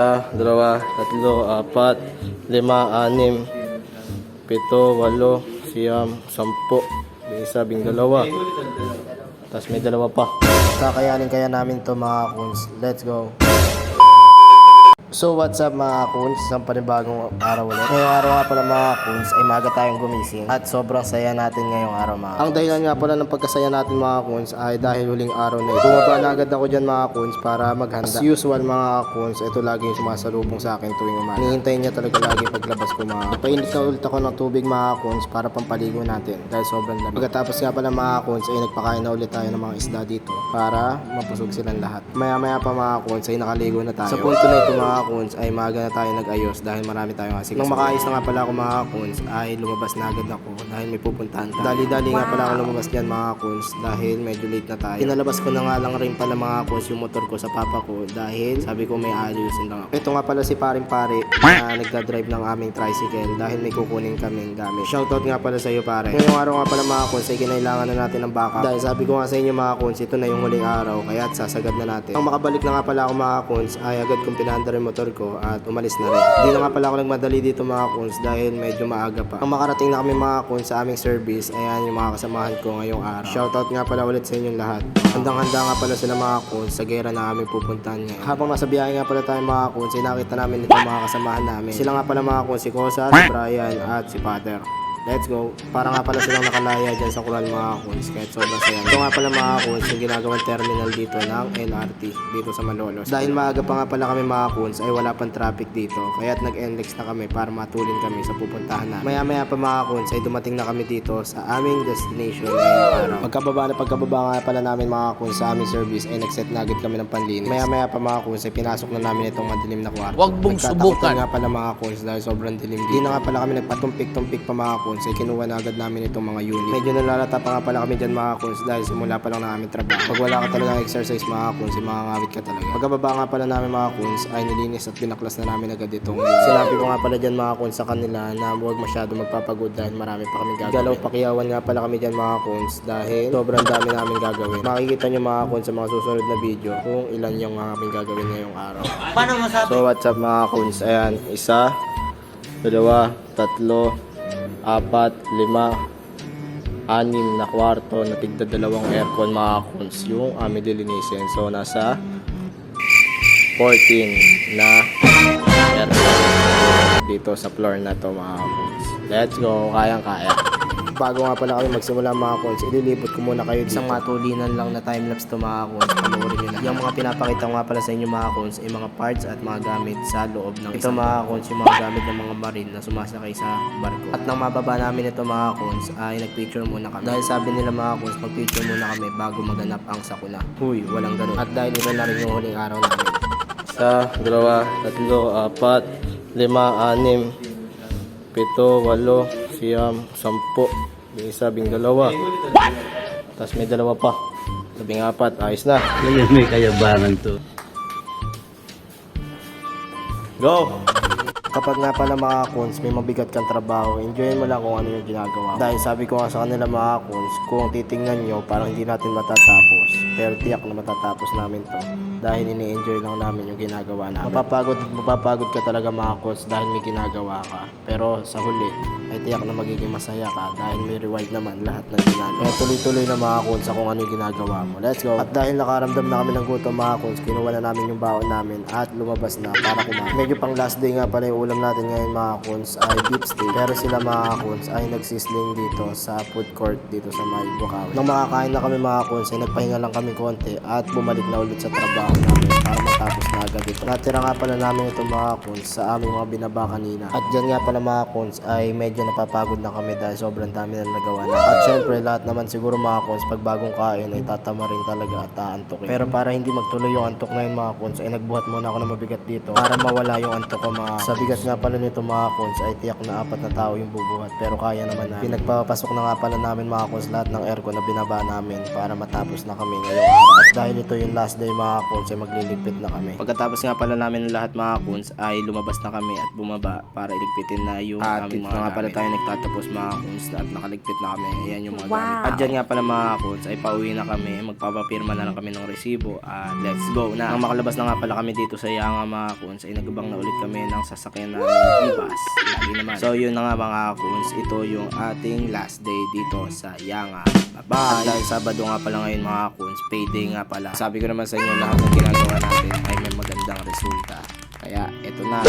Ah, dalawa, tatlo, apat, lima, anim, pito, walo, siyam, sampo. Isa, bing dalawa. Tapos may dalawa pa. Kakayanin kaya namin to mga kuns. Let's go. So what's up mga kuns? Isang panibagong araw ulit. Ngayong araw nga pala mga kuns ay maga tayong gumising at sobrang saya natin ngayong araw mga Ang dahilan nga pala ng pagkasaya natin mga kuns ay dahil huling araw na ito. Bumaba na agad ako dyan mga kuns para maghanda. As usual mga kuns, ito lagi yung sumasalubong sa akin tuwing umaga. Hinihintay niya talaga lagi paglabas ko mga Napainit na ulit ako ng tubig mga kuns para pampaligo natin dahil sobrang lamig. Pagkatapos nga pala mga kuns ay nagpakain na ulit tayo ng mga isda dito para mapusog silang lahat. Maya maya pa mga kuns ay nakaligo na tayo. Sa punto na ito mga kuns ay maaga na tayo nag-ayos dahil marami tayong asik. Nung makaayos na nga pala ako mga kuns ay lumabas na agad ako dahil may pupuntahan tayo. Dali-dali nga pala ako lumabas dyan mga kuns dahil medyo late na tayo. Pinalabas ko na nga lang rin pala mga kuns yung motor ko sa papa ko dahil sabi ko may ayusin lang ako. Ito nga pala si paring pare na nagdadrive ng aming tricycle dahil may kukunin kaming gamit. Shoutout nga pala sa iyo pare. Ngayong araw nga pala mga kuns ay kinailangan na natin ng backup. Dahil sabi ko nga sa inyo mga kuns, ito na yung huling araw kaya sasagad na natin. Nang makabalik na nga pala ako mga kuns ay agad kong pinandar yung motor ko at umalis na rin. Hindi na nga pala ako nagmadali dito mga kuns dahil medyo maaga pa. Ang makarating na kami mga kuns sa aming service, ayan yung mga kasamahan ko ngayong araw. Shoutout nga pala ulit sa inyong lahat. Handang-handa nga pala sila mga kuns sa gera na aming pupuntahan ngayon. Habang nasa biyahe nga pala tayo mga kuns, nakita namin itong mga kasamahan namin. Sila nga pala mga kuns, si Kosa, si Brian, at si Pater. Let's go. Para nga pala silang nakalaya dyan sa Kural mga kuns kahit sobrang saya. Ito nga pala mga kuns yung ginagawang terminal dito ng LRT dito sa Malolos. Dahil maaga pa nga pala kami mga kuns ay wala pang traffic dito. Kaya't nag-NLEX na kami para matulin kami sa pupuntahan namin. Maya maya pa mga kuns ay dumating na kami dito sa aming destination ngayong araw. Pagkababa na pagkababa nga pala namin mga kuns sa aming service ay nag-set na agad kami ng panlinis. Maya maya pa mga kuns ay pinasok na namin itong madilim na kwarto. Huwag mong subukan. nga pala mga coins dahil sobrang dilim. Di na nga pala kami nagpatumpik-tumpik pa mga coins ay kinuha na agad namin itong mga unit. Medyo nalalata pa nga pala kami dyan mga coins dahil simula pa lang na aming trabaho. Pag wala ka talaga exercise mga coins ay makakawit ka talaga. Pagkababa nga pala namin mga coins ay nilinis at binaklas na namin agad itong Sinabi ko nga pala dyan mga coins sa kanila na huwag masyado magpapagod dahil marami pa kami gagawin. Galaw pakiyawan nga pala kami dyan mga coins dahil sobrang dami namin gagawin. Makikita nyo mga coins sa mga susunod na video kung ilan yung aming gagawin ngayong araw. Paano masabi? So what's up mga coons? Ayan, isa, dalawa, tatlo, apat, lima, anim na kwarto na tigda dalawang aircon mga coons yung aming dilinisin. So nasa 14 na aircon dito sa floor na to mga coons. Let's go, kayang kaya. Bago nga pala kami magsimula mga coons, ililipot ko muna kayo isang matulinan lang na timelapse to mga coons. Panoorin nyo na. Yung mga pinapakita ko nga pala sa inyo mga coons ay mga parts at mga gamit sa loob ng Ito mga coons, yung mga gamit ng mga marine na sumasakay sa barko. At nang mababa namin ito mga coons ay nagpicture muna kami. Dahil sabi nila mga coons, magpicture muna kami bago maganap ang sakuna. Huy, walang ganun. At dahil ito na rin yung huling araw namin. Isa, dalawa, tatlo, apat, lima, anim, pito, walo, siyam, sampo. Bing isa, bing dalawa. Tapos may dalawa pa. Labing apat, ayos na. Ganyan may kayabangan to. Go! Kapag nga pala mga cons, may mabigat kang trabaho, enjoyin mo lang kung ano yung ginagawa. Dahil sabi ko nga sa kanila mga cons, kung titingnan nyo, parang hindi natin matatapos. Pero tiyak na matatapos namin to. Dahil ini-enjoy lang namin yung ginagawa namin. Mapapagod, mapapagod ka talaga mga cons dahil may ginagawa ka. Pero sa huli, ay tiyak na magiging masaya ka dahil may reward naman lahat ng ginagawa. Kaya tuloy-tuloy na mga cons sa kung ano yung ginagawa mo. Let's go! At dahil nakaramdam na kami ng gutom mga cons, kinuha na namin yung baon namin at lumabas na para kumain. Medyo pang last day nga pala yung ulam natin ngayon mga cons ay beef steak. Pero sila mga cons ay nagsisling dito sa food court dito sa may Bukawi. Nang makakain na kami mga cons ay nagpahinga lang kami konti at bumalik na ulit sa trabaho namin para matapos na agad ito. Natira nga pala namin ito mga cons sa aming mga binaba kanina. At dyan nga pala mga cons ay medyo napapagod na kami dahil sobrang dami na nagawa na. At syempre lahat naman siguro mga cons pag bagong kain ay tatama rin talaga at aantukin. Pero para hindi magtuloy yung antok na mga cons ay nagbuhat muna ako ng mabigat dito para mawala yung antok ko mga Sa bigat nga pala nito mga cons ay tiyak na apat na tao yung bubuhat pero kaya naman na. Pinagpapasok na nga pala namin mga cons lahat ng aircon na binaba namin para matapos na kami ngayong araw. At dahil ito yung last day mga kuns ay magliligpit na kami. Pagkatapos nga pala namin ng lahat mga kuns ay lumabas na kami at bumaba para iligpitin na yung at aming mga nga pala tayo nagtatapos mga kuns at nakaligpit na kami. Ayan yung mga gamit. At dyan nga pala mga kuns ay pauwi na kami. Magpapapirma na lang kami ng resibo at let's go na. Nang makalabas na nga pala kami dito sa Yanga mga kuns ay nagabang na ulit kami ng sasakyan namin ibas. Lagi naman. So yun na nga mga kuns. Ito yung ating last day dito sa Yanga. Bye-bye. At dahil Sabado nga pala ngayon mga kuns, payday nga pala. Sabi ko naman sa inyo lahat ng ginagawa natin ay may magandang resulta. Kaya eto na.